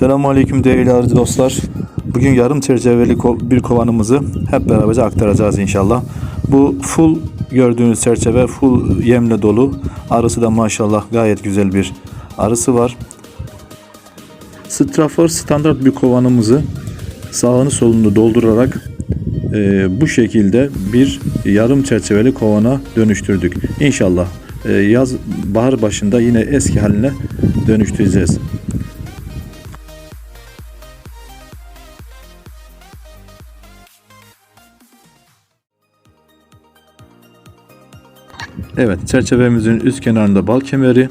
Selamun Aleyküm değerli arıcı dostlar. Bugün yarım çerçeveli bir kovanımızı hep beraber aktaracağız inşallah. Bu full gördüğünüz çerçeve full yemle dolu. Arısı da maşallah gayet güzel bir arısı var. Strafor standart bir kovanımızı sağını solunu doldurarak e, bu şekilde bir yarım çerçeveli kovana dönüştürdük. İnşallah e, yaz bahar başında yine eski haline dönüştüreceğiz. Evet, çerçevemizin üst kenarında bal kemeri,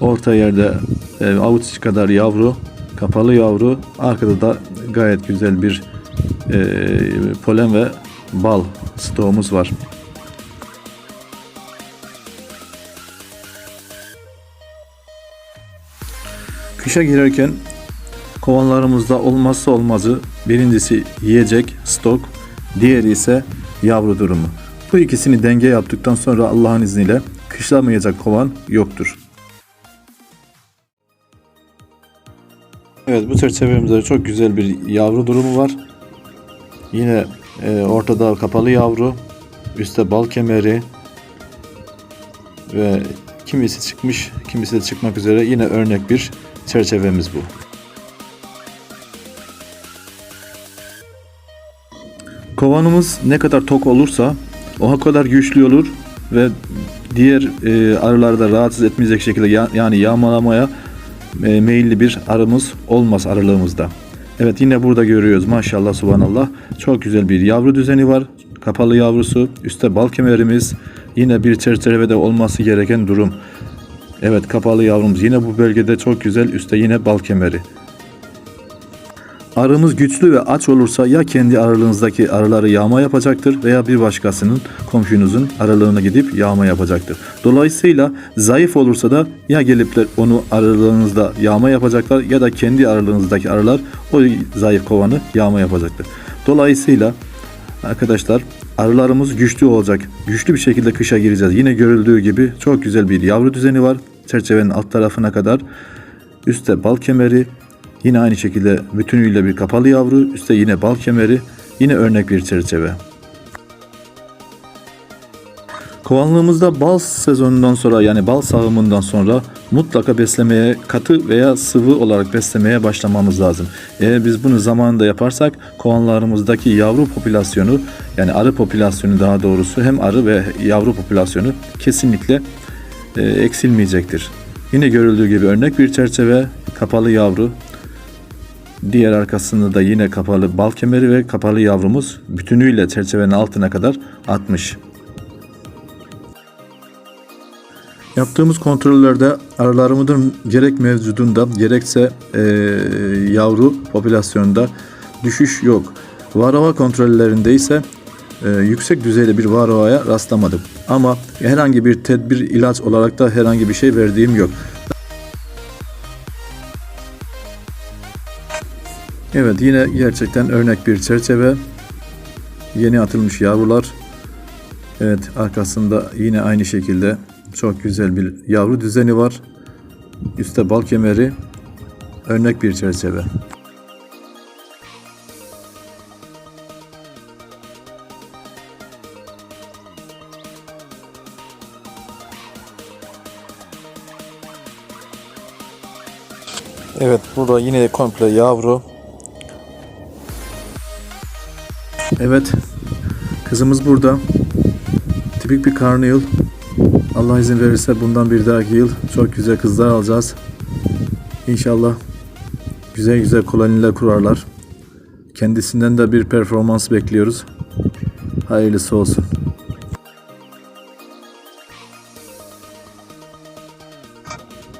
orta yerde e, avuç kadar yavru, kapalı yavru, arkada da gayet güzel bir e, polen ve bal stoğumuz var. Kışa girerken kovanlarımızda olmazsa olmazı birincisi yiyecek, stok, diğeri ise yavru durumu. Bu ikisini denge yaptıktan sonra Allah'ın izniyle kışlamayacak kovan yoktur. Evet bu çerçevemizde çok güzel bir yavru durumu var. Yine e, ortada kapalı yavru, üstte bal kemeri ve kimisi çıkmış, kimisi de çıkmak üzere yine örnek bir çerçevemiz bu. Kovanımız ne kadar tok olursa o kadar güçlü olur ve diğer e, arıları da rahatsız etmeyecek şekilde ya- yani yağmalamaya e, meyilli bir arımız olmaz arılığımızda. Evet yine burada görüyoruz maşallah subhanallah çok güzel bir yavru düzeni var. Kapalı yavrusu, üstte bal kemerimiz, yine bir çerçevede olması gereken durum. Evet kapalı yavrumuz yine bu bölgede çok güzel, üstte yine bal kemeri. Arımız güçlü ve aç olursa ya kendi aralığınızdaki arıları yağma yapacaktır veya bir başkasının komşunuzun aralığına gidip yağma yapacaktır. Dolayısıyla zayıf olursa da ya gelip de onu aralığınızda yağma yapacaklar ya da kendi aralığınızdaki arılar o zayıf kovanı yağma yapacaktır. Dolayısıyla arkadaşlar arılarımız güçlü olacak. Güçlü bir şekilde kışa gireceğiz. Yine görüldüğü gibi çok güzel bir yavru düzeni var. Çerçevenin alt tarafına kadar. Üstte bal kemeri, Yine aynı şekilde bütünüyle bir kapalı yavru, üstte yine bal kemeri, yine örnek bir çerçeve. Kovanlığımızda bal sezonundan sonra yani bal sağımından sonra mutlaka beslemeye katı veya sıvı olarak beslemeye başlamamız lazım. Eğer biz bunu zamanında yaparsak kovanlarımızdaki yavru popülasyonu yani arı popülasyonu daha doğrusu hem arı ve yavru popülasyonu kesinlikle e, eksilmeyecektir. Yine görüldüğü gibi örnek bir çerçeve, kapalı yavru, Diğer arkasında da yine kapalı bal kemeri ve kapalı yavrumuz bütünüyle çerçevenin altına kadar atmış. Yaptığımız kontrollerde arılarımızın gerek mevcudunda gerekse eee, yavru popülasyonunda düşüş yok. Varroa kontrollerinde ise eee, yüksek düzeyde bir varroaya rastlamadım. Ama herhangi bir tedbir ilaç olarak da herhangi bir şey verdiğim yok. Evet yine gerçekten örnek bir çerçeve. Yeni atılmış yavrular. Evet arkasında yine aynı şekilde çok güzel bir yavru düzeni var. Üstte bal kemeri. Örnek bir çerçeve. Evet burada yine komple yavru. Evet kızımız burada. Tipik bir karnıyıl. Allah izin verirse bundan bir dahaki yıl çok güzel kızlar alacağız. İnşallah güzel güzel koloniler kurarlar. Kendisinden de bir performans bekliyoruz. Hayırlısı olsun.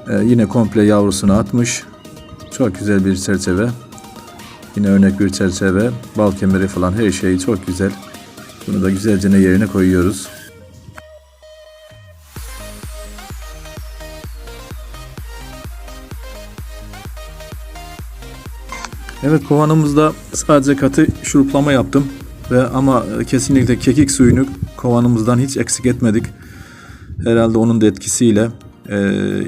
Ee, yine komple yavrusunu atmış. Çok güzel bir çerçeve. Yine örnek bir çerçeve. Bal kemeri falan her şey çok güzel. Bunu da güzelce yerine koyuyoruz. Evet kovanımızda sadece katı şuruplama yaptım ve ama kesinlikle kekik suyunu kovanımızdan hiç eksik etmedik. Herhalde onun da etkisiyle e,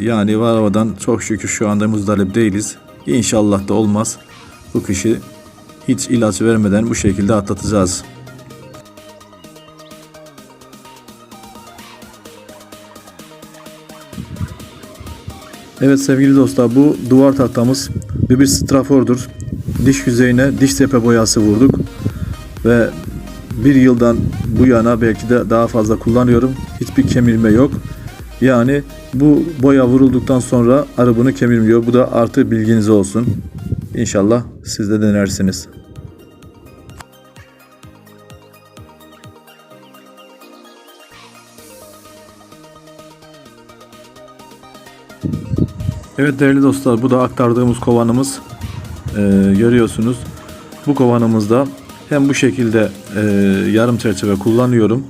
yani varavadan çok şükür şu anda muzdarip değiliz. İnşallah da olmaz. Bu kışı hiç ilaç vermeden bu şekilde atlatacağız. Evet sevgili dostlar bu duvar tahtamız bir bir strafordur. Diş yüzeyine diş tepe boyası vurduk ve bir yıldan bu yana belki de daha fazla kullanıyorum. Hiçbir kemirme yok. Yani bu boya vurulduktan sonra arı bunu kemirmiyor. Bu da artı bilginiz olsun. İnşallah siz de denersiniz. Evet değerli dostlar bu da aktardığımız kovanımız. Ee, görüyorsunuz. Bu kovanımızda hem bu şekilde e, yarım çerçeve kullanıyorum.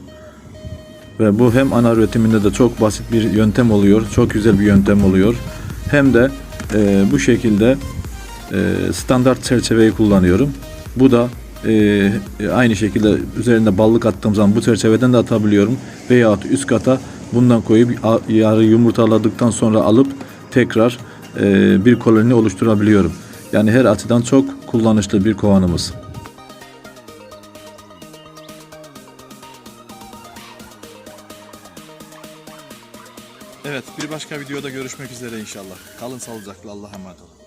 Ve bu hem ana üretiminde de çok basit bir yöntem oluyor. Çok güzel bir yöntem oluyor. Hem de e, bu şekilde e, standart çerçeveyi kullanıyorum. Bu da e, aynı şekilde üzerinde ballık attığım zaman bu çerçeveden de atabiliyorum. Veyahut üst kata bundan koyup yarı yumurtaladıktan sonra alıp tekrar e, bir koloni oluşturabiliyorum. Yani her açıdan çok kullanışlı bir kovanımız. Evet bir başka videoda görüşmek üzere inşallah. Kalın sağlıcakla Allah'a emanet olun.